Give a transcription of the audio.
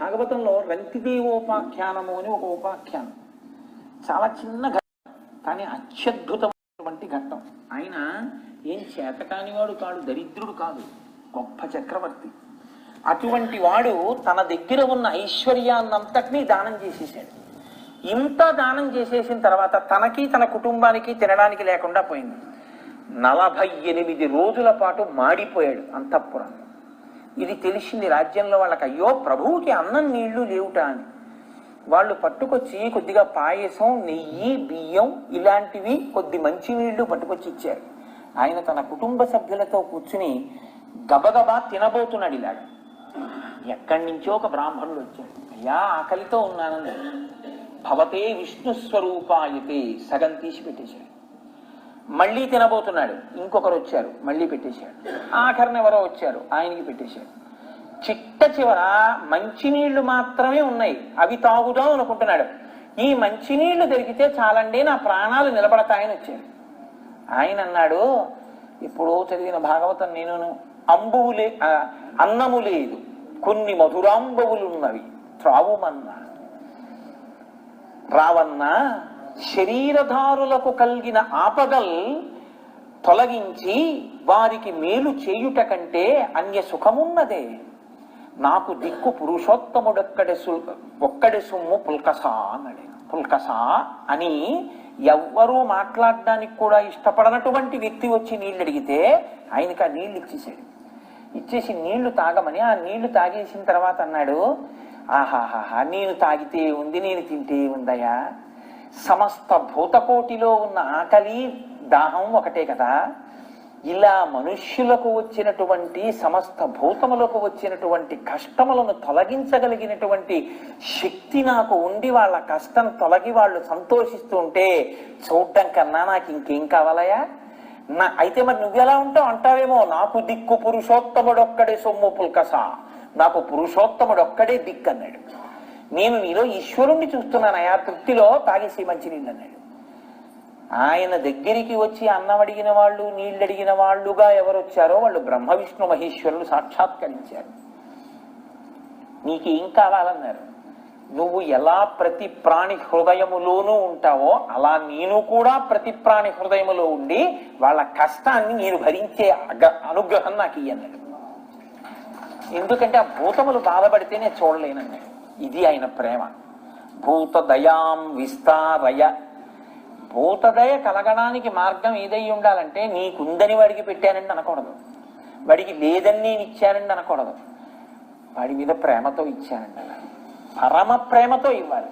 భాగవతంలో రంతిదేవోపాఖ్యానము అని ఒక ఉపాఖ్యానం. చాలా చిన్న ఘట్టం కానీ అత్యద్భుతమైనటువంటి ఘట్టం. ఆయన ఏం చేతకానివాడు కాడు దరిద్రుడు కాదు గొప్ప చక్రవర్తి. అటువంటి వాడు తన దగ్గర ఉన్న ఐశ్వర్యాన్నంతటినీ దానం చేసేసాడు ఇంత దానం చేసేసిన తర్వాత తనకి తన కుటుంబానికి తినడానికి లేకుండా పోయింది. నలభై ఎనిమిది రోజుల పాటు మాడిపోయాడు అంతఃపురం. ఇది తెలిసింది రాజ్యంలో వాళ్ళకి అయ్యో ప్రభువుకి అన్నం నీళ్ళు లేవుట అని. వాళ్ళు పట్టుకొచ్చి కొద్దిగా పాయసం నెయ్యి బియ్యం ఇలాంటివి కొద్ది మంచి నీళ్ళు పట్టుకొచ్చి ఇచ్చారు. ఆయన తన కుటుంబ సభ్యులతో కూర్చుని గబగబా తినబోతున్నాడు ఇలాగ. ఎక్కడి నుంచో ఒక బ్రాహ్మణుడు వచ్చాడు. అయ్యా ఆకలితో ఉన్నానని. భవతే విష్ణు స్వరూపాయతే సగం తీసి పెట్టేశాడు. మళ్ళీ తినబోతున్నాడు. ఇంకొకరు వచ్చారు మళ్ళీ పెట్టేశాడు. ఆఖరిని ఎవరో వచ్చారు ఆయనకి పెట్టేశాడు. చిట్ట చివర మంచినీళ్ళు మాత్రమే ఉన్నాయి. అవి తాగుదాం అనుకుంటున్నాడు. ఈ మంచినీళ్ళు దొరికితే చాలండి నా ప్రాణాలు నిలబడతాయని వచ్చాడు. ఆయన అన్నాడు ఇప్పుడు చదివిన భాగవతం నేను అంబువు లే అన్నము లేదు. కొన్ని మధురాంబవులున్నవి. త్రావుమన్నా. రావన్నా శరీరధారులకు కలిగిన ఆపదల్ తొలగించి వారికి మేలు చేయుట కంటే అన్య సుఖమున్నదే. నాకు దిక్కు పురుషోత్తముడొక్కడే సు ఒక్కడి సొమ్ము పుల్కసా అన్నాడు. పుల్కసా అని ఎవ్వరూ మాట్లాడడానికి కూడా ఇష్టపడనటువంటి వ్యక్తి వచ్చి నీళ్ళు అడిగితే ఆయనకి ఆ నీళ్ళు ఇచ్చేసాడు ఇచ్చేసి నీళ్ళు తాగమని ఆ నీళ్ళు తాగేసిన తర్వాత అన్నాడు ఆహాహాహా నేను తాగితే ఉంది నేను తింటే ఉందయా సమస్త భూతకోటిలో ఉన్న ఆకలి దాహం ఒకటే కదా. ఇలా మనుష్యులకు వచ్చినటువంటి సమస్త భూతములకు వచ్చినటువంటి కష్టములను తొలగించగలిగినటువంటి శక్తి నాకు ఉండి వాళ్ళ కష్టం తొలగి వాళ్ళు సంతోషిస్తుంటే చూడటం కన్నా నాకు ఇంకేం కావాలయా నా అయితే మరి నువ్వెలా ఉంటావు అంటావేమో? నాకు దిక్కు పురుషోత్తముడొక్కడే సొమ్ము పుల్కస. నాకు పురుషోత్తముడొక్కడే దిక్కు అన్నాడు నేను నీలో ఈశ్వరుణ్ణి చూస్తున్నానయా తృప్తిలో తాగేసి మంచినీళ్ళు అన్నాడు. ఆయన దగ్గరికి వచ్చి అన్నం అడిగిన వాళ్ళు నీళ్ళు అడిగిన వాళ్ళుగా ఎవరు వచ్చారో వాళ్ళు బ్రహ్మ విష్ణు మహేశ్వరులు సాక్షాత్కరించారు. నీకేం కావాలన్నారు? నువ్వు ఎలా ప్రతి ప్రాణి హృదయములోనూ ఉంటావో అలా నేను కూడా ప్రతి ప్రాణి హృదయములో ఉండి వాళ్ళ కష్టాన్ని నేను భరించే అగ- అనుగ్రహం నాకు ఇయ్యన్నాడు. ఎందుకంటే ఆ భూతములు బాధపడితేనే చూడలేనన్నాడు. ఇది ఆయన ప్రేమ. భూతదయాం విస్తారయ. భూతదయ కలగడానికి మార్గం ఏదై ఉండాలంటే నీకుందని వాడికి పెట్టానండి అనకూడదు. వాడికి లేదని నేను ఇచ్చానండి అనకూడదు. వాడి మీద ప్రేమతో ఇచ్చానండి పరమ ప్రేమతో ఇవ్వాలి.